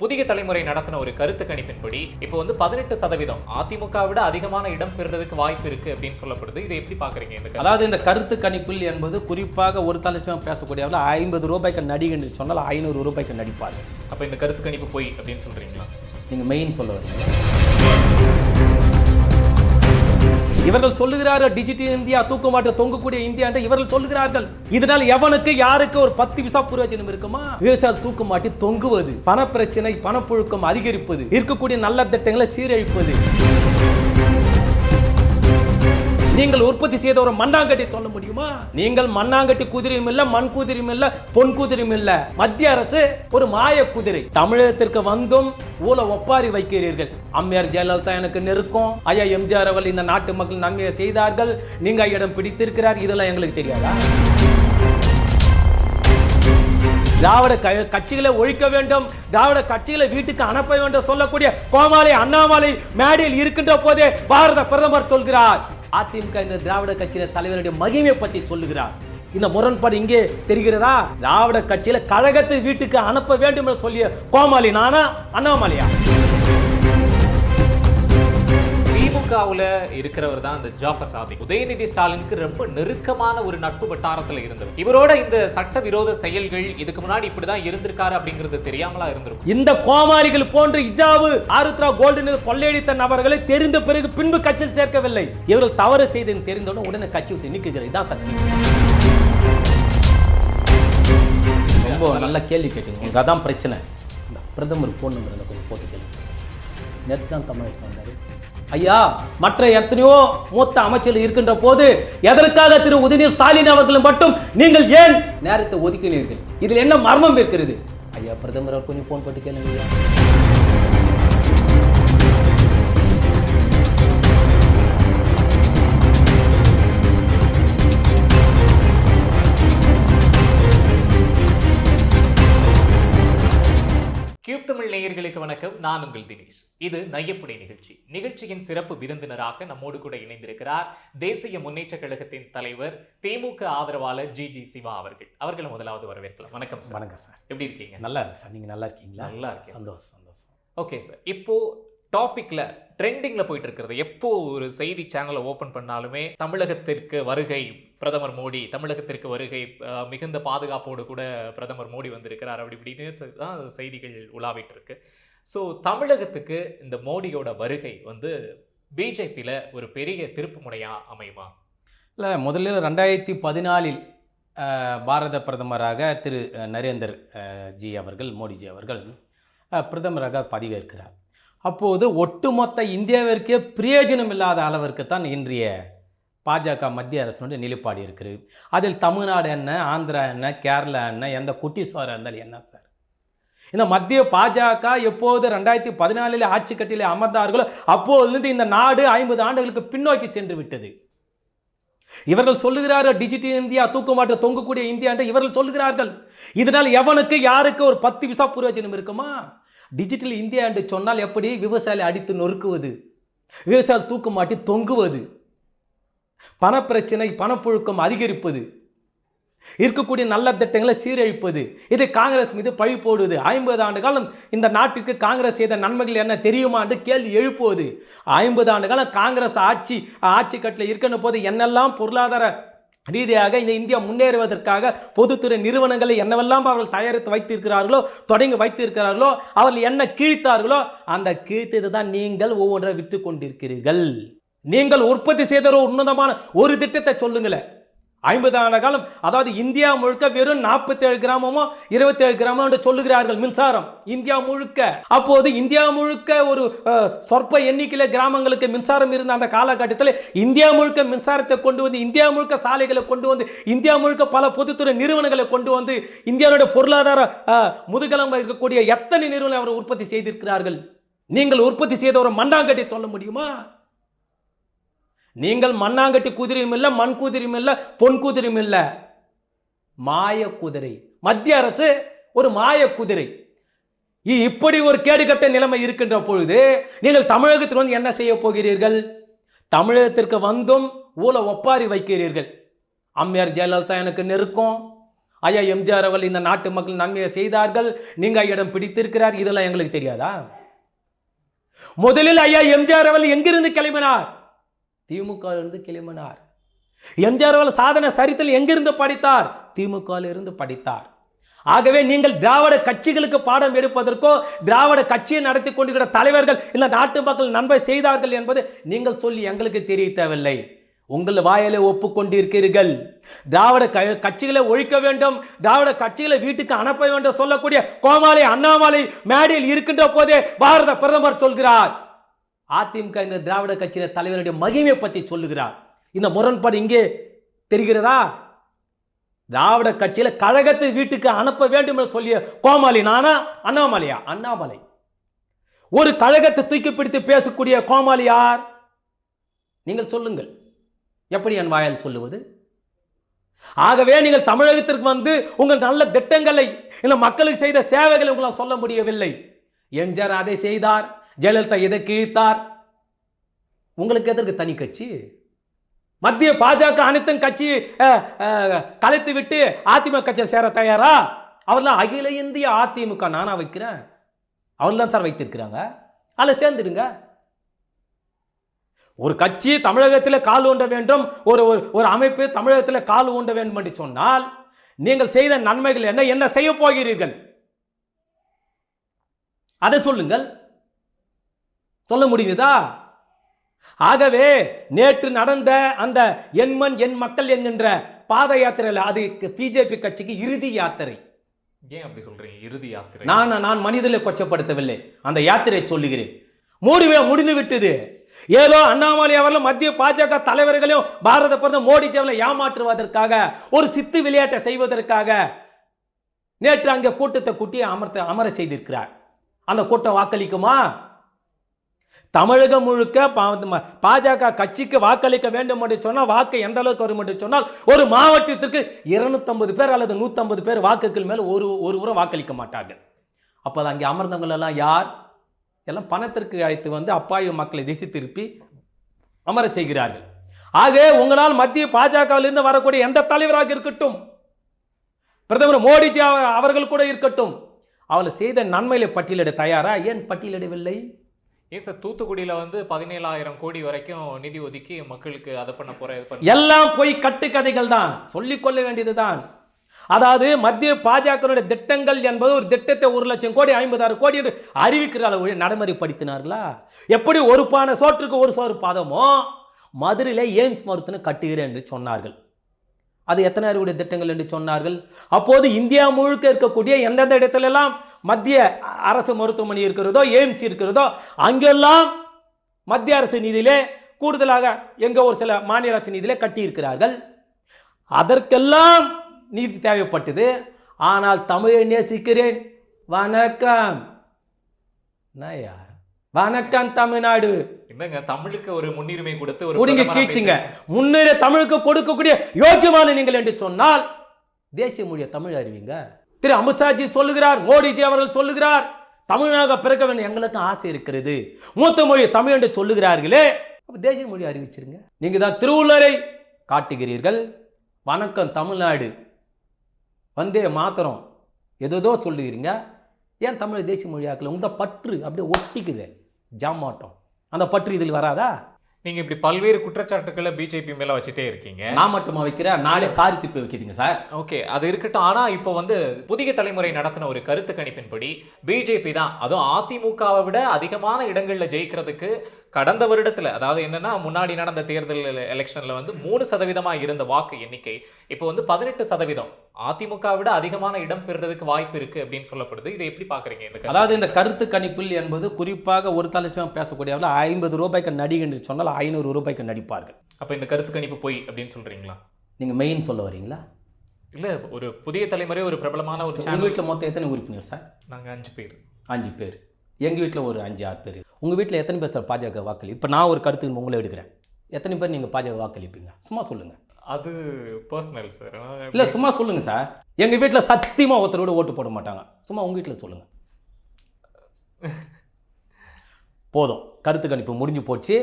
புதிய தலைமுறை நடத்தின ஒரு கருத்து கணிப்பின்படி இப்போ வந்து பதினெட்டு சதவீதம் அதிமுக விட அதிகமான இடம் பெறுறதுக்கு வாய்ப்பு இருக்கு அப்படின்னு சொல்லப்படுது. இதை எப்படி பாக்குறீங்க இந்த? அதாவது இந்த கருத்து கணிப்பில் என்பது குறிப்பாக ஒரு தலைச்சம் பேசக்கூடியவர்கள் ஐம்பது ரூபாய்க்கு நடிகை சொன்னால் ஐநூறு ரூபாய்க்கு நடிப்பார்கள். அப்ப இந்த கருத்து கணிப்பு போய் அப்படின்னு சொல்றீங்களா? நீங்கள் மெயின் சொல்ல வரீங்க. இவர்கள் சொல்லுகிறார்கள் டிஜிட்டல் இந்தியா தூக்கமாற்ற தொங்கக்கூடிய இந்தியா என்று இவர்கள் சொல்லுகிறார்கள். இதனால் எவனுக்கு யாருக்கு ஒரு பத்து விசா பிரயோஜனம் இருக்குமா? விவசாயம் தூக்கமாட்டி தொங்குவது பணப்பிரச்சனை பணப்புழுக்கம் அதிகரிப்பது இருக்கக்கூடிய நல்ல திட்டங்களை சீரழிப்பது. நீங்கள் உற்பத்தி செய்த ஒரு மண்ணாங்கட்டி சொல்ல முடியுமா? நீங்கள் மண்ணாங்கட்டி குதிரையும் இல்ல மண் குதிரையும் இல்ல பொன் குதிரையும் இல்ல. மத்திய அரசு ஒரு மாய குதிரை. தமிழகத்திற்கு வந்தும் ஊழ ஒப்பாரி வைக்கிறீர்கள். அம்மையார் ஜெயலலிதா எனக்கு நெருக்கம். ஐயா எம்ஜிஆர் அவர்கள் இந்த நாட்டு மக்கள் நன்மையை செய்தார்கள். நீங்க இடம் பிடித்திருக்கிறார் இதெல்லாம் எங்களுக்கு தெரியாதா? திராவிட க- கட்சிகளை ஒழிக்க வேண்டும். திராவிட கட்சிகளை வீட்டுக்கு அனுப்ப வேண்டும் சொல்லக்கூடிய கோமாளி அண்ணாமலை மேடையில் இருக்கின்ற போதே பாரத பிரதமர் சொல்கிறார். அதிமுக என்ற திராவிட கட்சியின் தலைவருடைய மகிமை பற்றி சொல்லுகிறார். இந்த முரண்பாடு இங்கே தெரிகிறதா? திராவிட கட்சியில கழகத்தை வீட்டுக்கு அனுப்ப வேண்டும் என்று சொல்லிய கோமாளி நானா? அண்ணாமலையா? திமுகவுல இருக்கிறவர் தான் இந்த ஜாஃபர் சாதிக் உதயநிதி ஸ்டாலினுக்கு ரொம்ப நெருக்கமான ஒரு நட்பு வட்டாரத்துல இருந்தவர். இவரோட இந்த சட்ட விரோத செயல்கள் இதுக்கு முன்னாடி இப்படிதான் இருந்திருக்காரு அப்படிங்கிறது தெரியாமலா இருந்திருக்கும். இந்த கோமாளிகள் போன்ற இஜாவு ஆருத்ரா கோல்டு கொள்ளையடித்த நபர்களை தெரிந்த பிறகு பின்பு கட்சியில் சேர்க்கவில்லை. இவர்கள் தவறு செய்தது தெரிந்தவுடன் உடனே கட்சி விட்டு நீக்குகிறது இதான் சக்தி ரொம்ப நல்ல கேள்வி கேட்டீங்க. உங்களுக்கு அதான் பிரச்சனை. பிரதமர் ஃபோன் நம்பர் கொஞ்சம் போட்டு கேள்வி நேற்று தான் தமிழகம் வந்தார். ஐயா மற்ற எத்தனையோ மூத்த அமைச்சர்கள் இருக்கின்ற போது எதற்காக திரு உதயநிதி ஸ்டாலின் அவர்களும் மட்டும் நீங்கள் ஏன் நேரத்தை ஒதுக்கினீர்கள்? இதில் என்ன மர்மம் இருக்கிறது? ஐயா பிரதமர் கொஞ்சம் ஃபோன் போட்டு கேளுங்க தமிழ் நேயர்களுக்கு வணக்கம். நான் உங்கள் தினேஷ். இது நையப்புடை நிகழ்ச்சி. நிகழ்ச்சியின் சிறப்பு விருந்தினராக நம்மோடு கூட இணைந்திருக்கிறார் தேசிய முன்னேற்ற கழகத்தின் தலைவர் தேமுக ஆதரவாளர் ஜி ஜி சிவா அவர்கள். அவர்களை முதலாவது வரவேற்கலாம். வணக்கம் சார். வணக்கம் சார். எப்படி இருக்கீங்க? நல்லா இருக்கு சார். நீங்கள் நல்லா இருக்கீங்களா? நல்லா இருக்கேன் சார். சந்தோஷம் சந்தோஷம். Okay sir. இப்போ டாப்பிக்கில் ட்ரெண்டிங்கில் போயிட்டு இருக்கிறது எப்போ ஒரு செய்தி சேனலை ஓப்பன் பண்ணாலுமே தமிழகத்திற்கு வருகை பிரதமர் மோடி தமிழகத்திற்கு வருகை மிகுந்த பாதுகாப்போடு கூட பிரதமர் மோடி வந்திருக்கிறார் அப்படி இப்படின்னு தான் செய்திகள் உலாவிட்டு இருக்கு ஸோ தமிழகத்துக்கு இந்த மோடியோட வருகை வந்து பிஜேபியில் ஒரு பெரிய திருப்பு முனையாக அமையுமா? இல்லை முதலில் ரெண்டாயிரத்தி பதினாலில் பாரத பிரதமராக திரு நரேந்தர் ஜி அவர்கள் மோடிஜி அவர்கள் பிரதமராக பதவியேற்கிறார். அப்போது ஒட்டுமொத்த இந்தியாவிற்கே பிரயோஜனம் இல்லாத அளவிற்கு தான் இன்றைய பாஜக மத்திய அரசினுடைய நிலைப்பாடு இருக்குது. அதில் தமிழ்நாடு என்ன ஆந்திரா என்ன கேரளா என்ன எந்த குட்டிஸ்வாரம் இருந்தாலும் என்ன சார்? இந்த மத்திய பாஜக எப்போது ரெண்டாயிரத்தி பதினாலில் ஆட்சி கட்டிலே அமர்ந்தார்களோ அப்போதிலிருந்து இந்த நாடு ஐம்பது ஆண்டுகளுக்கு பின்னோக்கி சென்று விட்டது. இவர்கள் சொல்லுகிறார்கள் டிஜிட்டல் இந்தியா தூக்கமாற்ற தொங்கக்கூடிய இந்தியா என்று இவர்கள் சொல்லுகிறார்கள். இதனால் எவனுக்கு யாருக்கு ஒரு பத்து விசா பிரயோஜனம் இருக்குமா? டிஜிட்டல் இந்தியா என்று சொன்னால் எப்படி? விவசாயி அடித்து நொறுக்குவது. விவசாயம் தூக்கமாட்டி தொங்குவது. பணப்பிரச்சனை பணப்புழுக்கம் அதிகரிப்பது. இருக்கக்கூடிய நல்ல திட்டங்களை சீரழிப்பது. இது காங்கிரஸ் மீது பழி போடுவது. ஐம்பது ஆண்டு காலம் இந்த நாட்டுக்கு காங்கிரஸ் செய்த நன்மைகள் என்ன தெரியுமா என்று கேள்வி எழுப்புவது. ஐம்பது ஆண்டு காலம் காங்கிரஸ் ஆட்சி ஆட்சி கட்டில் இருக்கின்ற போது என்னெல்லாம் பொருளாதார ரீதியாக இந்த இந்தியா முன்னேறுவதற்காக பொதுத்துறை நிறுவனங்களை என்னவெல்லாம் அவர்கள் தயாரித்து வைத்திருக்கிறார்களோ தொடங்கி வைத்திருக்கிறார்களோ அவர்கள் என்ன கீழ்த்தார்களோ அந்த கீழ்த்தது தான் நீங்கள் ஒவ்வொன்றை விட்டு கொண்டிருக்கிறீர்கள். நீங்கள் உற்பத்தி செய்த ஒரு உன்னதமான ஒரு திட்டத்தை சொல்லுங்களேன். ஐம்பது ஆண்டு காலம். அதாவது இந்தியா முழுக்க வெறும் நாற்பத்தேழு கிராமமோ இருபத்தேழு கிராமம் என்று சொல்லுகிறார்கள் மின்சாரம். இந்தியா முழுக்க. அப்போது இந்தியா முழுக்க ஒரு சொற்ப எண்ணிக்கையில் கிராமங்களுக்கு மின்சாரம் இருந்த அந்த காலகட்டத்தில் இந்தியா முழுக்க மின்சாரத்தை கொண்டு வந்து இந்தியா முழுக்க சாலைகளை கொண்டு வந்து இந்தியா முழுக்க பல பொதுத்துறை நிறுவனங்களை கொண்டு வந்து இந்தியாவுடைய பொருளாதார அஹ், இருக்கக்கூடிய எத்தனை நிறுவனம் அவர் உற்பத்தி செய்திருக்கிறார்கள்? நீங்கள் உற்பத்தி செய்த ஒரு மண்டாங்கட்டை சொல்ல முடியுமா? நீங்கள் மண்ணாங்கட்டி குதிரையும் இல்லை மண் குதிரையும் இல்லை பொன் குதிரையும் இல்லை. மாய குதிரை. மத்திய அரசு ஒரு மாய குதிரை. இப்படி ஒரு கேடுகட்ட நிலைமை இருக்கின்ற பொழுது நீங்கள் தமிழகத்தில் வந்து என்ன செய்ய போகிறீர்கள்? தமிழகத்திற்கு வந்தும் ஊழ ஒப்பாரி வைக்கிறீர்கள். அம்மையார் ஜெயலலிதா எனக்கு நெருக்கம். ஐயா எம்ஜிஆர் அவர்கள் இந்த நாட்டு மக்கள் நன்மையை செய்தார்கள். நீங்கள் ஐயிடம் பிடித்திருக்கிறார் இதெல்லாம் எங்களுக்கு தெரியாதா? முதலில் ஐயா எம்ஜிஆர் அவர்கள் எங்கிருந்து கிளம்பினார்? திமுகவிலிருந்து இருந்து கிளம்பினார். எம்ஜிஆர்வால் அவர்கள் சாதனை சரித்தில் எங்கிருந்து படித்தார்? திமுகவிலிருந்து படித்தார். ஆகவே நீங்கள் திராவிட கட்சிகளுக்கு பாடம் எடுப்பதற்கோ திராவிட கட்சியை நடத்தி கொண்டிருக்கிற தலைவர்கள் இந்த நாட்டு மக்கள் நன்மை செய்தார்கள் என்பது நீங்கள் சொல்லி எங்களுக்கு தெரிய தேவையில்லை உங்கள் வாயிலே ஒப்புக்கொண்டிருக்கிறீர்கள். திராவிட க கட்சிகளை ஒழிக்க வேண்டும் திராவிட கட்சிகளை வீட்டுக்கு அனுப்ப வேண்டும் சொல்லக்கூடிய கோமாளி அண்ணாமலை மேடையில் இருக்கின்ற போதே பாரத பிரதமர் சொல்கிறார். அதிமுக என்கிற திராவிட கட்சியின் தலைவருடைய மகிமையை பற்றி சொல்லுகிறார். இந்த முரண்பாடு இங்கே தெரிகிறதா? திராவிட கட்சியில் கழகத்தை வீட்டுக்கு அனுப்ப வேண்டும் என்று சொல்லிய கோமாளி நானா? அண்ணாமலையா? அண்ணாமலை. ஒரு கழகத்தை தூக்கி பிடித்து பேசக்கூடிய கோமாளி யார்? நீங்கள் சொல்லுங்கள். எப்படி என் வாயால் சொல்லுவது? ஆகவே நீங்கள் தமிழகத்திற்கு வந்து உங்கள் நல்ல திட்டங்களை இந்த மக்களுக்கு செய்த சேவைகளை உங்களால் சொல்ல முடியவில்லை. எம்ஜிஆர் அதை செய்தார். ஜெயலலிதா இதை கிழித்தார்? உங்களுக்கு எதற்கு தனி கட்சி? மத்திய பாஜக அனைத்தும் கட்சி கலைத்து விட்டு அதிமுக கட்சியை சேர தயாரா? அவர்லாம் அகில இந்திய அதிமுக நானா வைக்கிறேன். அவர் தான் சார் வைத்திருக்கிறாங்க. அதில் சேர்ந்துடுங்க. ஒரு கட்சி தமிழகத்தில் கால் ஊண்ட வேண்டும் ஒரு ஒரு ஒரு அமைப்பு தமிழகத்தில் கால் ஊண்ட வேண்டும் என்று சொன்னால் நீங்கள் செய்த நன்மைகள் என்ன என்ன செய்ய போகிறீர்கள்? அதை சொல்லுங்கள். சொல்ல முடியுதா ஆகவே நேற்று நடந்த அந்த எண்மண் எண் மக்கள் என்கின்ற பாத யாத்திரையில் அது பிஜேபி கட்சிக்கு இறுதி யாத்திரை. ஏன் அப்படி சொல்றீங்க? இறுதி யாத்திரை. நான் நான் மனிதனை கொச்சப்படுத்தவில்லை. அந்த யாத்திரை சொல்லுகிறேன். மூடிவே முடிந்து விட்டது. ஏதோ அண்ணாமலை அவர்களும் மத்திய பாஜக தலைவர்களையும் பாரத பிரதமர் மோடிஜி அவர்களை ஏமாற்றுவதற்காக ஒரு சித்து விளையாட்டை செய்வதற்காக நேற்று அங்கே கூட்டத்தை கூட்டி அமர்த்த அமர செய்திருக்கிறார். அந்த கூட்டம் வாக்களிக்குமா? தமிழகம் முழுக்க பா- பாஜக கட்சிக்கு வாக்களிக்க வேண்டும் என்று சொன்னால் வாக்கு எந்த அளவுக்கு வரும் என்று சொன்னால் ஒரு மாவட்டத்திற்கு இருநூத்தம்பது பேர் அல்லது நூற்றம்பது பேர் வாக்குகள் மேலே ஒரு ஒரு ஒருவரும் வாக்களிக்க மாட்டார்கள். அப்போ அங்கே அமர்ந்தவங்களெல்லாம் யார்? எல்லாம் பணத்திற்கு அழைத்து வந்து அப்பாவி மக்களை திசை திருப்பி அமர செய்கிறார்கள். ஆக உங்களால் மத்திய பாஜகவிலிருந்து வரக்கூடிய எந்த தலைவராக இருக்கட்டும் பிரதமர் மோடிஜி அவர்கள் கூட இருக்கட்டும் அவளை செய்த நன்மையில பட்டியலிட தயாரா? ஏன் பட்டியலிடவில்லை? ஏன் சார் தூத்துக்குடியில் வந்து பதினேழாயிரம் கோடி வரைக்கும் நிதி ஒதுக்கி மக்களுக்கு அதை பண்ண போகிற இது பண்ண எல்லாம் போய் கட்டுக்கதைகள் தான். சொல்லிக்கொள்ள வேண்டியதுதான் அதாவது மத்திய பாஜகனுடைய திட்டங்கள் என்பது ஒரு திட்டத்தை ஒரு லட்சம் கோடி ஐம்பதாயிரம் கோடி என்று அறிவிக்கிற அளவு நடைமுறைப்படுத்தினார்களா? எப்படி ஒரு பானை சோற்றுக்கு ஒரு சோறு பாதமோ மதுரையில் எய்ம்ஸ் மருத்துவனை கட்டுகிறேன் என்று சொன்னார்கள். அது எத்தனை அறிவுடைய திட்டங்கள் என்று சொன்னார்கள்? அப்போது இந்தியா முழுக்க இருக்கக்கூடிய எந்தெந்த இடத்துலலாம் மத்திய அரசு மருத்துவமனை இருக்கிறதோ எய்ம்ஸ் இருக்கிறதோ அங்கெல்லாம் மத்திய அரசு நிதியிலே கூடுதலாக எங்க ஒரு சில மாநில அரசு நிதியிலே கட்டியிருக்கிறார்கள். அதற்கெல்லாம் நீதி தேவைப்பட்டது. ஆனால் தமிழை நேசிக்கிறேன். வணக்கம். என்னய்யா? வணக்கம் தமிழ்நாடு. என்னங்க தமிழுக்கு ஒரு முன்னுரிமை கொடுத்து ஒரு குடிங்க பேசுறீங்க. முன்னேற தமிழுக்கு கொடுக்கக்கூடிய யோக்கியமான நீங்கள் என்று சொன்னால் தேசிய மொழியை தமிழ் அறிவிங்க. திரு அமித்ஷாஜி சொல்லுகிறார் மோடிஜி அவர்கள் சொல்லுகிறார் தமிழாக பிறக்க வேண்டும் எங்களுக்கும் ஆசை இருக்கிறது. மூத்த மொழி தமிழ் என்று சொல்லுகிறார்களே. அப்போ தேசிய மொழி அறிவிச்சிருங்க. நீங்கள் தான் திருவள்ளுவரை காட்டுகிறீர்கள். வணக்கம் தமிழ்நாடு. வந்தே மாத்திரம். ஏதோ சொல்லுகிறீங்க. ஏன் தமிழ் தேசிய மொழியாக்கல உங்க பற்று அப்படியே ஒட்டிக்குது. ஜாமாட்டம் அந்த பற்று இதில் வராதா? நீங்க இப்படி பல்வேறு குற்றச்சாட்டுக்களை பிஜேபி மேல வச்சுட்டே இருக்கீங்க. நான் மட்டுமா வைக்கிறேன்? நாளே காரி துப்பி வைக்கிறீங்க சார். ஓகே அது இருக்கட்டும். ஆனா இப்போ வந்து புதிய தலைமுறை நடத்தின ஒரு கருத்து கணிப்பின்படி பிஜேபி தான். அதுவும் அதிமுகவை விட அதிகமான இடங்கள்ல ஜெயிக்கிறதுக்கு கடந்த வருடத்துல அதாவது என்னன்னா முன்னாடி நடந்த தேர்தல் எலெக்ஷன்ல வந்து மூணு சதவீதமா இருந்த வாக்கு எண்ணிக்கை இப்போ வந்து பதினெட்டு சதவீதம். அதிமுக விட அதிகமான இடம் பெறுறதுக்கு வாய்ப்பு இருக்கு அப்படின்னு சொல்லப்படுது. இதை எப்படி பாக்குறீங்க இந்த? அதாவது இந்த கருத்து கணிப்பில் என்பது குறிப்பாக ஒரு தலைச்சம் பேசக்கூடியவர்கள் ஐம்பது ரூபாய்க்கு நடிகை என்று சொன்னால் ஐநூறு ரூபாய்க்கு நடிப்பார்கள். அப்ப இந்த கருத்து கணிப்பு போய் அப்படின்னு சொல்றீங்களா? நீங்கள் மெயின் சொல்ல வரீங்களா? இல்ல ஒரு புதிய தலைமுறை ஒரு பிரபலமான ஒரு வீட்டில் மொத்தம் எத்தனை உறுப்பினர் சார்? நாங்க அஞ்சு பேர். அஞ்சு பேர். எங்கள் வீட்டில் ஒரு அஞ்சு ஆறு பேர் உங்கள் வீட்டில் எத்தனை பேர் சார் பாஜக வாக்களி இப்போ நான் ஒரு கருத்து உங்களை எடுக்கிறேன். எத்தனை பேர் நீங்கள் பாஜக வாக்களிப்பீங்க? சும்மா சொல்லுங்கள் அது பர்சனல் சார். இல்லை சும்மா சொல்லுங்கள் சார். எங்கள் வீட்டில் சத்தியமாக ஒருத்தரோட ஓட்டு போட மாட்டாங்க. சும்மா உங்கள் வீட்டில் சொல்லுங்கள் போதும். கருத்து கணிப்பு முடிஞ்சு போச்சு.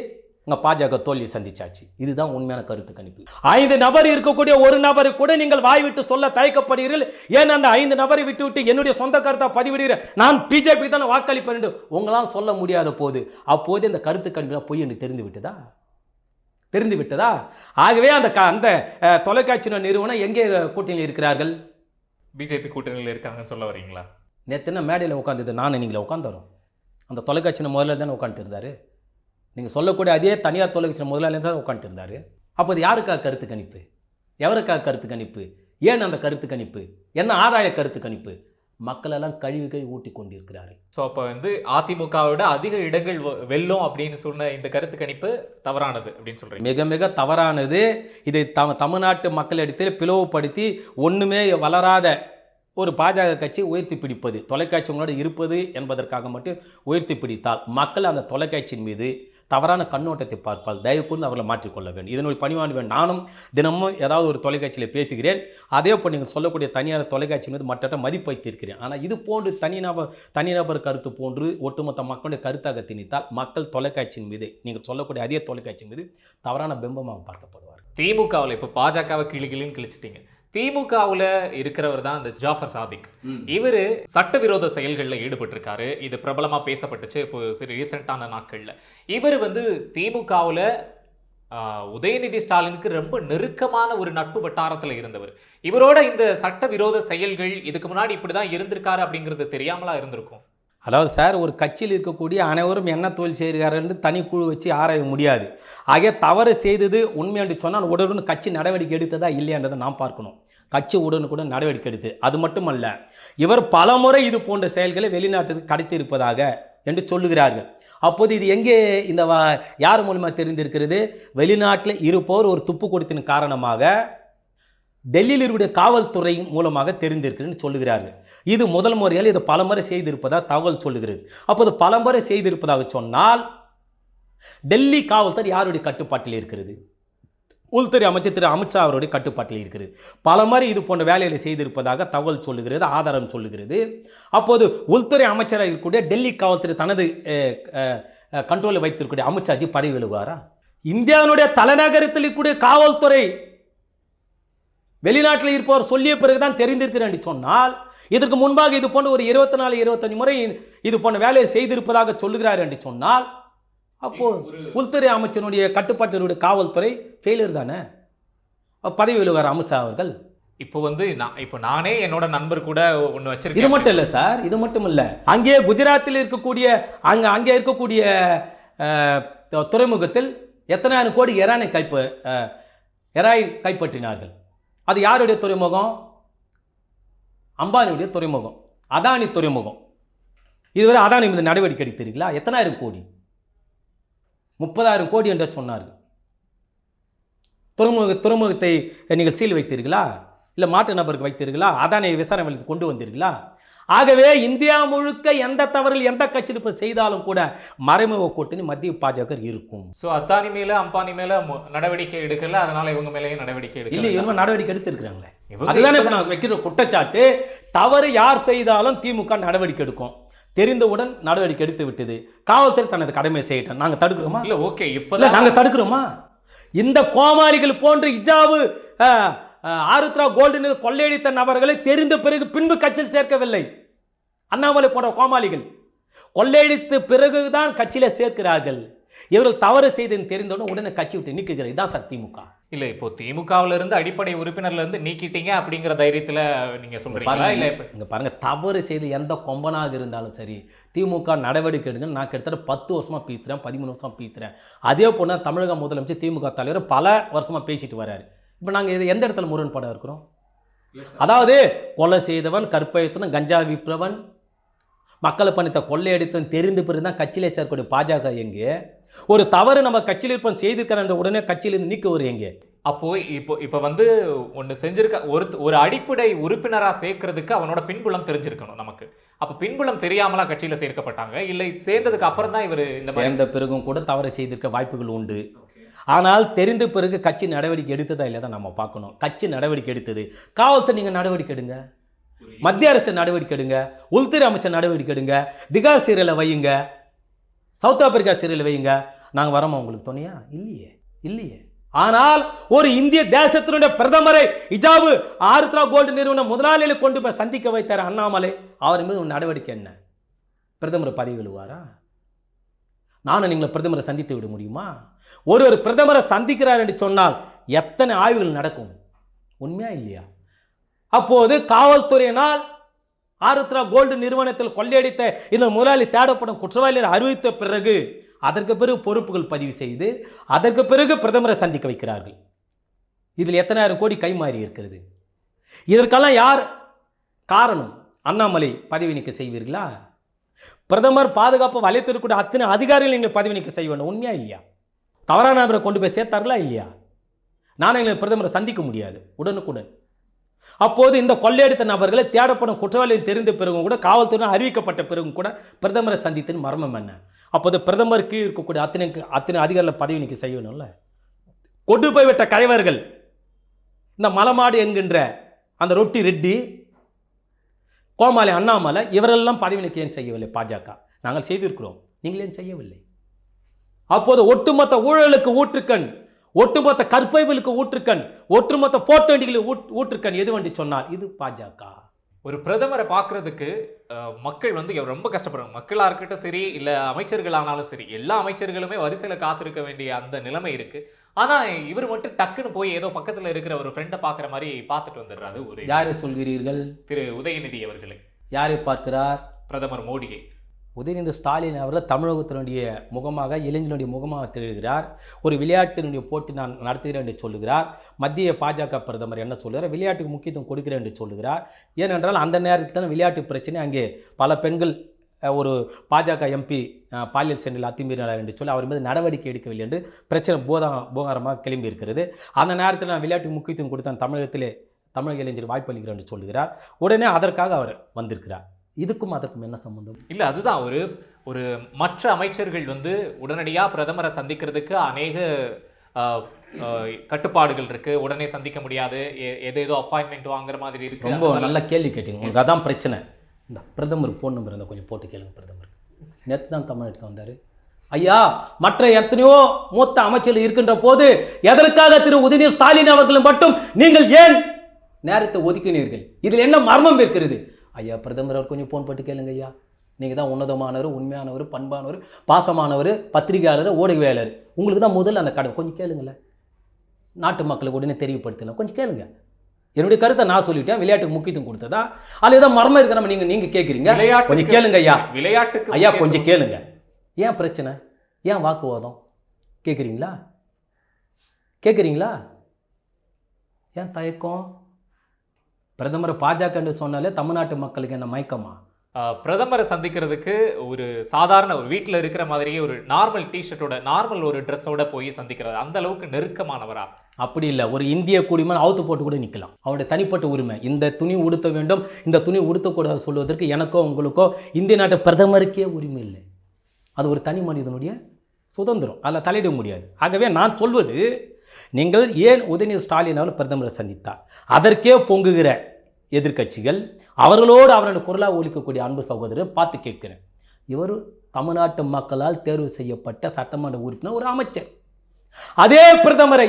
உங்கள் பாஜக தோல்வி சந்திச்சாச்சு. இதுதான் உண்மையான கருத்து கணிப்பு. ஐந்து நபர் இருக்கக்கூடிய ஒரு நபர் கூட நீங்கள் வாய் விட்டு சொல்ல தயக்கப்படுகிறீர்கள். ஏன் அந்த ஐந்து நபரை விட்டு விட்டு என்னுடைய சொந்த கருத்தை பதிவிடுகிறேன் நான் பிஜேபி தானே வாக்களிப்பேன் என்று உங்களால் சொல்ல முடியாத போது அப்போது இந்த கருத்து கணிப்பு பொய் என்று தெரிந்து விட்டதா? தெரிந்து விட்டதா? ஆகவே அந்த க அந்த தொலைக்காட்சி நிறுவனம் எங்கே கூட்டணியில் இருக்கிறார்கள்? பிஜேபி கூட்டணியில் இருக்காங்கன்னு சொல்ல வரீங்களா? நேற்று என்ன மேடையில் உட்காந்தது நான் நீங்களே உட்காந்துறோம் அந்த தொலைக்காட்சி முதல்ல தானே உட்காந்துட்டு இருந்தார். நீங்கள் சொல்லக்கூடிய அதே தனியார் தொலைக்காட்சி முதலாளி தான் உட்காந்துட்டு இருந்தார் அப்போ அது யாருக்காக கருத்து கணிப்பு? எவருக்காக கருத்து கணிப்பு? ஏன் அந்த கருத்து கணிப்பு? என்ன ஆதாய கருத்து கணிப்பு? மக்களெல்லாம் கழுவி கழுவி ஊட்டி கொண்டிருக்கிறார்கள். ஸோ அப்போ வந்து அதிமுகவை விட அதிக இடங்கள் வெ- வெல்லும் அப்படின்னு சொன்ன இந்த கருத்து கணிப்பு தவறானது அப்படின்னு சொல்றீங்க. மிக மிக தவறானது. இதை த தமிழ்நாட்டு மக்களிடத்தில் பிளவுபடுத்தி ஒன்றுமே வளராத ஒரு பாஜக கட்சி உயர்த்தி பிடிப்பது தொலைக்காட்சி முன்னாடி இருப்பது என்பதற்காக மட்டும் உயர்த்தி பிடித்தால் மக்கள் அந்த தொலைக்காட்சியின் மீது தவறான கண்ணோட்டத்தை பார்ப்பால் தயவு கூர்ந்து அவர்களை மாற்றிக்கொள்ள வேண்டும். இதனுடைய பணிவான வேண்டும் நானும் தினமும் ஏதாவது ஒரு தொலைக்காட்சியில் பேசுகிறேன். அதே போல் நீங்கள் சொல்லக்கூடிய தனியார் தொலைக்காட்சி மீது மற்ற மதிப்பு வைத்திருக்கிறேன். ஆனால் இது போன்று தனிநபர் தனிநபர் கருத்து போன்று ஒட்டுமொத்த மக்களுடைய கருத்தாக திணித்தால் மக்கள் தொலைக்காட்சியின் மீது நீங்கள் சொல்லக்கூடிய அதே தொலைக்காட்சி மீது தவறான பிம்பமாக பார்க்கப்படுவார். திமுகவில் இப்போ பாஜகவை கிளி கிளின்னு கிழிச்சிட்டீங்க. திமுகவில் இருக்கிறவர் தான் இந்த ஜாஃபர் சாதிக். இவர் சட்டவிரோத செயல்களில் ஈடுபட்டிருக்காரு. இது பிரபலமாக பேசப்பட்டுச்சு இப்போ சரி ரீசெண்டான நாட்களில். இவர் வந்து திமுகவில் உதயநிதி ஸ்டாலினுக்கு ரொம்ப நெருக்கமான ஒரு நட்பு வட்டாரத்தில் இருந்தவர். இவரோட இந்த சட்டவிரோத செயல்கள் இதுக்கு முன்னாடி இப்படி தான் இருந்திருக்காரு அப்படிங்கிறது தெரியாமலா இருந்திருக்கும். அதாவது சார் ஒரு கட்சியில் இருக்கக்கூடிய அனைவரும் என்ன தொழில் செய்கிறார்கள் என்று குழு வச்சு ஆராய முடியாது. ஆகிய தவறு செய்தது உண்மை என்று சொன்னால் உடனுடன் கட்சி நடவடிக்கை எடுத்ததா இல்லையான்றதை நாம் பார்க்கணும். கட்சி உடனுக்குடன் நடவடிக்கை எடுத்து. அது மட்டுமல்ல இவர் பலமுறை இது போன்ற செயல்களை வெளிநாட்டிற்கு கடத்தியிருப்பதாக என்று சொல்லுகிறார்கள். அப்போது இது எங்கே இந்த யார் மூலமாக தெரிந்திருக்கிறது? வெளிநாட்டில் இருப்போர் ஒரு துப்பு கொடுத்தின் காரணமாக டெல்லியில் இருக்கிற காவல்துறை மூலமாக தெரிந்திருக்கிறதுன்னு சொல்லுகிறார்கள். இது முதல் முறையால் இது பலமுறை செய்திருப்பதாக தகவல் சொல்லுகிறது. அப்போது பலமுறை செய்திருப்பதாக சொன்னால் டெல்லி காவல்துறை யாருடைய கட்டுப்பாட்டில் இருக்கிறது? உள்துறை அமைச்சர் திரு. அமித்ஷா அவருடைய கட்டுப்பாட்டில் இருக்கிறது. பல முறை இது போன்ற வேலைகளை செய்திருப்பதாக தகவல் சொல்லுகிறது ஆதாரம் சொல்லுகிறது. அப்போது உள்துறை அமைச்சராக இருக்கக்கூடிய டெல்லி காவல்துறை தனது கண்ட்ரோலில் வைத்திருக்கக்கூடிய அமித்ஷாஜி பதவி விழுவாரா இந்தியாவினுடைய தலைநகரத்தில் இருக்கக்கூடிய காவல்துறை வெளிநாட்டில் இருப்பவர் சொல்லிய பிறகுதான் தெரிந்திருக்கிறேன் என்று சொன்னால் இதற்கு முன்பாக இது போன்ற ஒரு இருபத்தி நாலு இருபத்தஞ்சு முறை இது போன்ற வேலையை செய்திருப்பதாக சொல்லுகிறார் என்று சொன்னால் அப்போ உள்துறை அமைச்சருடைய கட்டுப்பாட்டினுடைய காவல்துறை ஃபெயிலியர் தானே? பதவி விழுவார் அமித்ஷா அவர்கள். இப்போ வந்து நான் இப்போ நானே என்னோட நண்பர் கூட ஒன்று இது வச்சிருக்கேன் மட்டும் இல்லை சார் இது மட்டும் இல்லை. அங்கே குஜராத்தில் இருக்கக்கூடிய அங்கே அங்கே இருக்கக்கூடிய துறைமுகத்தில் எத்தனாயிரம் கோடி எரானை கைப்ப எராய் கைப்பற்றினார்கள்? அது யாருடைய துறைமுகம்? அம்பானியுடைய துறைமுகம். அதானி துறைமுகம். இதுவரை அதானி மீது நடவடிக்கை எடுத்தீர்களா? எத்தனாயிரம் கோடி? முப்பதாயிரம் கோடி என்று சொன்னார்கள். துறைமுக துறைமுகத்தை நீங்கள் சீல் வைத்தீர்களா? இல்லை மாற்று நபருக்கு வைத்தீர்களா? அதானை விசாரணை கொண்டு வந்தீர்களா? ஆகவே இந்தியா முழுக்க எந்த தவறில் எந்த கட்சி இப்போ செய்தாலும் கூட மறைமுக கூட்டணி மத்திய பாஜக இருக்கும். ஸோ அத்தானி மேல அம்பானி மேல நடவடிக்கை எடுக்கல அதனால இவங்க மேலேயும் நடவடிக்கை இல்லை எடுக்கல இவங்க நடவடிக்கை எடுத்திருக்கிறாங்களே. அதுதானே இப்போ இப்ப- நான் வைக்கிற குற்றச்சாட்டு. தவறு யார் செய்தாலும் திமுக நடவடிக்கை எடுக்கும். தெரிந்தவுடன் நடவடிக்கை எடுத்து விட்டது. காவல்துறை தனது கடமை செய்யட்டும். நாங்கள் தடுக்கிறோமா? இல்ல ஓகே இல்லை இப்பதான் நாங்கள் தடுக்கிறோமா? இந்த கோமாளிகள் போன்று இஜாவு ஆருத்ரா கோல்டு கொள்ளையடித்த நபர்களை தெரிந்த பிறகு பின்பு கட்சியில் சேர்க்கவில்லை. அண்ணாமலை போன்ற கோமாளிகள். கொள்ளையடித்த பிறகுதான் கட்சியில் சேர்க்கிறார்கள். இவர்கள் தவறு செய்தது தெரிந்தவுடன் உடனே கட்சி விட்டு நீக்குகிறது இதான் சார் திமுக. இல்ல இப்போ திமுகவுல இருந்து அடிப்படை உறுப்பினர்ல இருந்து நீக்கிட்டீங்க அப்படிங்கிற தைரியத்துல நீங்க சொல்றீங்களா? இல்ல இங்க பாருங்க தவறு செய்து எந்த கொம்பனாக இருந்தாலும் சரி திமுக நடவடிக்கை எடுங்க. நான் கிட்டத்தட்ட பத்து வருஷமா பேசுகிறேன் பதிமூணு வருஷமா பேசுகிறேன் அதே போல தமிழக முதலமைச்சர் திமுக தலைவர் பல வருஷமா பேசிட்டு வராரு இப்போ நாங்கள் இது எந்த இடத்துல முரண்பாடாக இருக்கிறோம்? அதாவது கொலை செய்தவன் கற்பழித்தவன் கஞ்சா விற்றவன் மக்களை பணித்த கொள்ளையடித்தவன் தெரிந்து பிறகு தான் கட்சியிலே சேர்க்கக்கூடிய பாஜக எங்கே? ஒரு தவறு நம்ம கட்சியில் இருப்பவன் செய்திருக்கிறன்ற உடனே கட்சியிலிருந்து நீக்குவர் எங்கே? அப்போ இப்போ இப்போ வந்து ஒன்னு செஞ்சிருக்க ஒரு ஒரு அடிப்படை உறுப்பினரா சேர்க்கறதுக்கு அவனோட பின்புலம் தெரிஞ்சிருக்கணும் நமக்கு. அப்ப பின்புலம் தெரியாமலா கட்சியில சேர்க்கப்பட்டாங்க? இல்லை சேர்ந்ததுக்கு அப்புறம் தான் இவர் இந்த சேர்ந்த பிறகும் கூட தவறு செய்திருக்க வாய்ப்புகள் உண்டு. ஆனால் தெரிந்த பிறகு கட்சி நடவடிக்கை எடுத்ததா இல்லை தான் நம்ம பார்க்கணும். கட்சி நடவடிக்கை எடுத்தது. காவல்துறை நீங்கள் நடவடிக்கை எடுங்க. மத்திய அரசு நடவடிக்கை எடுங்க. உள்துறை அமைச்சர் நடவடிக்கை எடுங்க. திகார் சீரியலை வையுங்க. சவுத் ஆப்பிரிக்கா சீரியலை வையுங்க. நாங்கள் வரோமா உங்களுக்கு துணையா? இல்லையே. இல்லையே. ஆனால் ஒரு இந்திய தேசத்தினுடைய பிரதமரை இஜாவு ஆருத்ரா கோல்டு நிறுவன முதலாளியில் கொண்டு போய் சந்திக்க வைத்தார் அண்ணாமலை. அவர் மீது நடவடிக்கை என்ன? பிரதமர் பதவி விழுவாரா? நானும் நீங்களை பிரதமரை சந்தித்து விட முடியுமா? ஒரு ஒரு பிரதமரை சந்திக்கிறார் என்று சொன்னால் எத்தனை ஆய்வுகள் நடக்கும்? உண்மையா இல்லையா? அப்போது காவல்துறையினால் ஆருத்ரா கோல்டு நிறுவனத்தில் கொள்ளையடித்த இந்த முதலாளி தேடப்படும் குற்றவாளிகள் அறிவித்த பிறகு அதற்கு பிறகு பொறுப்புகள் பதிவு செய்து அதற்கு பிறகு பிரதமரை சந்திக்க வைக்கிறார்கள். இதில் எத்தனாயிரம் கோடி கைமாறி இருக்கிறது? இதற்கெல்லாம் யார் காரணம்? அண்ணாமலை பதவி நீக்க செய்வீர்களா? பிரதமர் பாதுகாப்பு வலைத்திருக்கூடிய அத்தனை அதிகாரிகள் நீங்கள் பதவி நீக்க செய்ய வேண்டும் உண்மையா இல்லையா? தவறான நபரை கொண்டு போய் சேர்த்தார்களா இல்லையா? நானும் எங்களை பிரதமரை சந்திக்க முடியாது. உடனுக்குடன். அப்போது இந்த கொள்ளையடித்த நபர்களை தேடப்படும் குற்றவாளிகள் தெரிந்த பிறகும் கூட காவல்துறை அறிவிக்கப்பட்ட பிறகும் கூட பிரதமரை சந்தித்தின். மர்மம் என்ன? அப்போது பிரதமர் கீழ் இருக்கக்கூடிய அத்தனை அத்தனை அதிகாரிகளை பதவி நீக்கி செய்யணும்ல கொண்டு போய் விட்ட இந்த மலமாடு என்கின்ற அந்த ரொட்டி ரெட்டி கோமாளி அண்ணாமலை இவரெல்லாம் பதவி நீக்கம் ஏன் செய்யவில்லை பாஜக? நாங்கள் செய்திருக்கிறோம். நீங்கள் ஏன் செய்யவில்லை? அப்போது ஒட்டுமொத்த ஊழலுக்கு ஊற்றுக்கண் ஒட்டுமொத்த கற்பைகளுக்கு ஊற்றுக்கண் ஒட்டுமொத்த போட்டண்டிகளுக்கு ஊற்றுக்கண் எது வண்டி சொன்னால் இது பாஜக. ஒரு பிரதமரை பார்க்கறதுக்கு மக்கள் வந்து ரொம்ப கஷ்டப்படுறாங்க. மக்களாக இருக்கட்டும் சரி இல்லை அமைச்சர்கள் ஆனாலும் சரி எல்லா அமைச்சர்களுமே வரிசையில் காத்திருக்க வேண்டிய அந்த நிலைமை இருக்குது ஆனா இவர் மட்டும் டக்குன்னு போய் ஏதோ பக்கத்துல இருக்கிற ஒரு ஃப்ரெண்டை பார்க்குற மாதிரி பார்த்துட்டு வந்துடுறாரு ஒரு யாரை சொல்கிறீர்கள்? திரு உதயநிதி அவர்களை. யாரை பார்க்கிறார்? பிரதமர் மோடியை. உதயநிதி ஸ்டாலின் அவர்கள் தமிழகத்தினுடைய முகமாக இளைஞனுடைய முகமாக திகழ்கிறார். ஒரு விளையாட்டினுடைய போட்டி நான் நடத்துகிறேன் என்று சொல்லுகிறார். மத்திய பாஜக பிரதமர் என்ன சொல்லுகிறார்? விளையாட்டுக்கு முக்கியத்துவம் கொடுக்கிறேன் என்று சொல்லுகிறார். ஏனென்றால் அந்த நேரத்தில் விளையாட்டு பிரச்சனை அங்கே பல பெண்கள் ஒரு பாஜக எம்பி பாலியல் சென்றில் அத்துமீறினார் என்று சொல்லி அவர் மீது நடவடிக்கை எடுக்கவில்லை என்று பிரச்சனை போதா போகாரமாக கிளம்பி இருக்கிறது. அந்த நேரத்தில் நான் விளையாட்டுக்கு முக்கியத்துவம் கொடுத்தேன் தமிழகத்திலே தமிழக இளைஞர் வாய்ப்பளிக்கிறேன் என்று சொல்லுகிறார். உடனே அதற்காக அவர் வந்திருக்கிறார். இதுக்கும் அதற்கும் என்ன சம்பந்தம்? இல்ல அதுதான் ஒரு ஒரு மற்ற அமைச்சர்கள் வந்து உடனடியா பிரதமரை சந்திக்கிறதுக்கு அநேக கட்டுப்பாடுகள் இருக்கு. உடனே சந்திக்க முடியாது. ஏதேதோ அப்பாயின்மெண்ட் வாங்குற மாதிரி இருக்கு. ரொம்ப நல்ல கேள்வி கேட்டீங்க. அதான் பிரச்சனை. இந்த பிரதமர் ஃபோன் நம்பர் இருந்தால் கொஞ்சம் போட்டு கேளுங்க பிரதமர். நேற்று தான் தமிழ்நாட்டுக்கு வந்தார். ஐயா மற்ற எத்தனையோ மூத்த அமைச்சர்கள் இருக்கின்ற போது எதற்காக திரு உதயநிதி ஸ்டாலின் அவர்களும் மட்டும் நீங்கள் ஏன் நேரத்தை ஒதுக்கினீர்கள்? இதில் என்ன மர்மம் இருக்கிறது? ஐயா பிரதமர் அவர் கொஞ்சம் ஃபோன் போட்டு கேளுங்க ஐயா. நீங்கள் தான் உன்னதமானவர் உண்மையானவர் பண்பானவர் பாசமானவர் பத்திரிகையாளர் ஊடகவியாளர் உங்களுக்கு தான் முதல்ல அந்த கடை கொஞ்சம் கேளுங்களேன். நாட்டு மக்களுக்கு உடனே தெரியப்படுத்தலாம். கொஞ்சம் கேளுங்கள் என்னுடைய கருத்தை நான் சொல்லிட்டேன். விளையாட்டுக்கு முக்கியத்துவம் கொடுத்ததா? அதில் ஏதோ மர்மம் இருக்கிற நம்ம நீங்கள் நீங்கள் கேட்குறீங்க கொஞ்சம் கேளுங்க ஐயா. விளையாட்டுக்கு ஐயா கொஞ்சம் கேளுங்க. ஏன் பிரச்சனை? ஏன் வாக்குவாதம்? கேட்குறீங்களா கேட்குறீங்களா ஏன் தயக்கம்? பிரதமர் பாஜகன்னு சொன்னாலே தமிழ்நாட்டு மக்களுக்கு என்ன மயக்கமா? பிரதமரை சந்திக்கிறதுக்கு ஒரு சாதாரண ஒரு வீட்டில் இருக்கிற மாதிரியே ஒரு நார்மல் டிஷர்ட்டோட நார்மல் ஒரு ட்ரெஸ்ஸோட போய் சந்திக்கிறது அந்த அளவுக்கு நெருக்கமானவரா? அப்படி இல்லை. ஒரு இந்திய குடிமன் அவுத்து போட்டு கூட நிற்கலாம் அவருடைய தனிப்பட்ட உரிமை. இந்த துணி உடுத்த வேண்டும். இந்த துணி உடுத்தக்கூடாது சொல்வதற்கு எனக்கோ உங்களுக்கோ இந்திய நாட்டு பிரதமருக்கே உரிமை இல்லை. அது ஒரு தனி மனிதனுடைய சுதந்திரம். அதில் தலையிட முடியாது. ஆகவே நான் சொல்வது நீங்கள் ஏன் உதயநிதி ஸ்டாலின் அவர் பிரதமரை சந்தித்தார்? அதற்கே பொங்குகிற எதிர்க்கட்சிகள் அவர்களோடு அவரது குரலாக ஒழிக்கக்கூடிய அன்பு சகோதரர் பார்த்து கேட்கிறேன். இவர் தமிழ்நாட்டு மக்களால் தேர்வு செய்யப்பட்ட சட்டமன்ற உறுப்பினர் ஒரு அமைச்சர். அதே பிரதமரை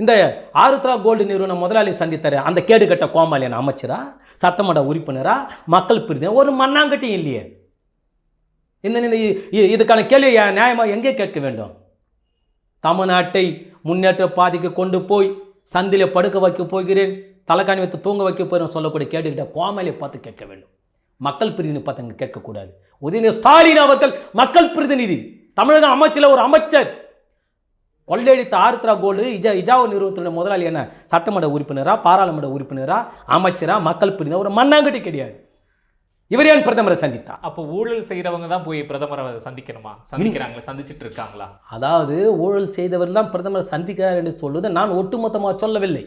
இந்த ஆருத்ரா கோல்டு நிறுவன முதலாளி சந்தித்தார். அந்த கேடுகட்ட கோமாளியான அமைச்சரா சட்டமன்ற உறுப்பினரா மக்கள் பிரதிநிதி ஒரு மண்ணாங்கட்டி இல்லையே. இந்த இதுக்கான கேள்வி நியாயமாக எங்கே கேட்க வேண்டும்? தமிழ்நாட்டை முன்னேற்ற பாதைக்கு கொண்டு போய் சந்தில படுக்க வைக்க போகிறேன். தலைக்காணி வைத்து தூங்க வைக்க போகிறேன் சொல்லக்கூடிய கேட்டுக்கிட்ட கோமாளியை பார்த்து கேட்க வேண்டும். மக்கள் பிரதிநிதி பார்த்து அங்கே கேட்கக்கூடாது உதயநிதி ஸ்டாலின் அவர்கள் மக்கள் பிரதிநிதி. தமிழக அமைச்சில் ஒரு அமைச்சர். கொள்ளையடித்த ஆருத்ரா கோல்டு இஜா இஜாவ நிறுவனத்தினுடைய முதலாளி என்ன? சட்டமன்ற உறுப்பினரா பாராளுமன்ற உறுப்பினரா அமைச்சரா மக்கள் பிரதிநிதி ஒரு மண்ணாங்கட்டி கிடையாது. இவர் ஏன் பிரதமரை சந்தித்தார்? அப்போ ஊழல் செய்யறவங்க தான் போய் பிரதமரை சந்திக்கணுமா? சந்திக்கிறாங்களா? சந்திச்சிட்டு இருக்காங்களா? அதாவது ஊழல் செய்தவர் தான் பிரதமரை சந்திக்கிறார் என்று சொல்வது நான் ஒட்டுமொத்தமாக சொல்லவில்லை.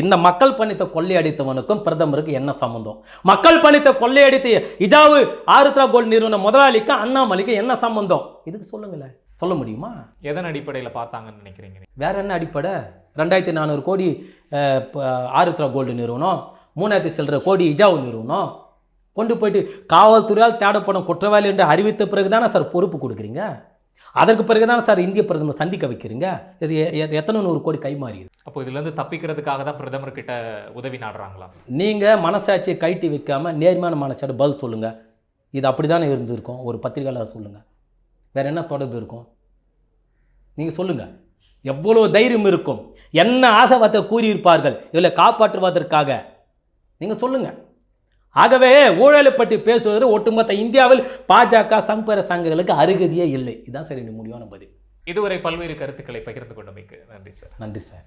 இந்த மக்கள் பணித்த கொள்ளையடித்தவனுக்கும் பிரதமருக்கு என்ன சம்பந்தம்? மக்கள் பணித்த கொள்ளையடித்த இஜாவு ஆருத்ரா கோல்டு நிறுவன முதலாளிக்கு அண்ணாமலைக்கு என்ன சம்பந்தம்? இதுக்கு சொல்லுங்களேன். சொல்ல முடியுமா? எதன் அடிப்படையில பார்த்தாங்கன்னு நினைக்கிறீங்க? வேற என்ன அடிப்படை? ரெண்டாயிரத்தி நானூறு கோடி ஆருத்ரா கோல்டு நிறுவனம் மூணாயிரத்தி சில்லற கோடி இஜாவு நிறுவனம். கொண்டு போயிட்டு காவல்துறையால் தேடப்படும் குற்றவாளி என்று அறிவித்த பிறகு தானே சார் பொறுப்பு கொடுக்குறீங்க? அதற்கு பிறகு தானே சார் இந்திய பிரதமர் சந்திக்க வைக்கிறீங்க? இது எத்தனை நூறு கோடி கை மாறியது அப்போ இதுல இருந்து தப்பிக்கிறதுக்காக தான் பிரதமர் கிட்ட உதவி நாடுறாங்களா நீங்கள் மனசாட்சியை கைட்டி வைக்காம நேர்மையான மனசாட்சி பதில் சொல்லுங்கள் இது அப்படி தானே இருந்திருக்கும்? ஒரு பத்திரிகையாளர் சொல்லுங்கள் வேறு என்ன தொடர்பு இருக்கும்? நீங்கள் சொல்லுங்கள் எவ்வளோ தைரியம் இருக்கும்? என்ன ஆசைவார்த்தை கூறியிருப்பார்கள்? இதில் காப்பாற்றுவதற்காக. நீங்கள் சொல்லுங்கள் ஆகவே ஊழலை பற்றி பேசுவது ஒட்டுமொத்த இந்தியாவில் பாஜக சங்கர சங்கங்களுக்கு அருகதியே இல்லை. இதுதான் சரி முடிவான பதில். இதுவரை பல்வேறு கருத்துக்களை பகிர்ந்து கொண்டமைக்கு நன்றி சார். நன்றி சார்.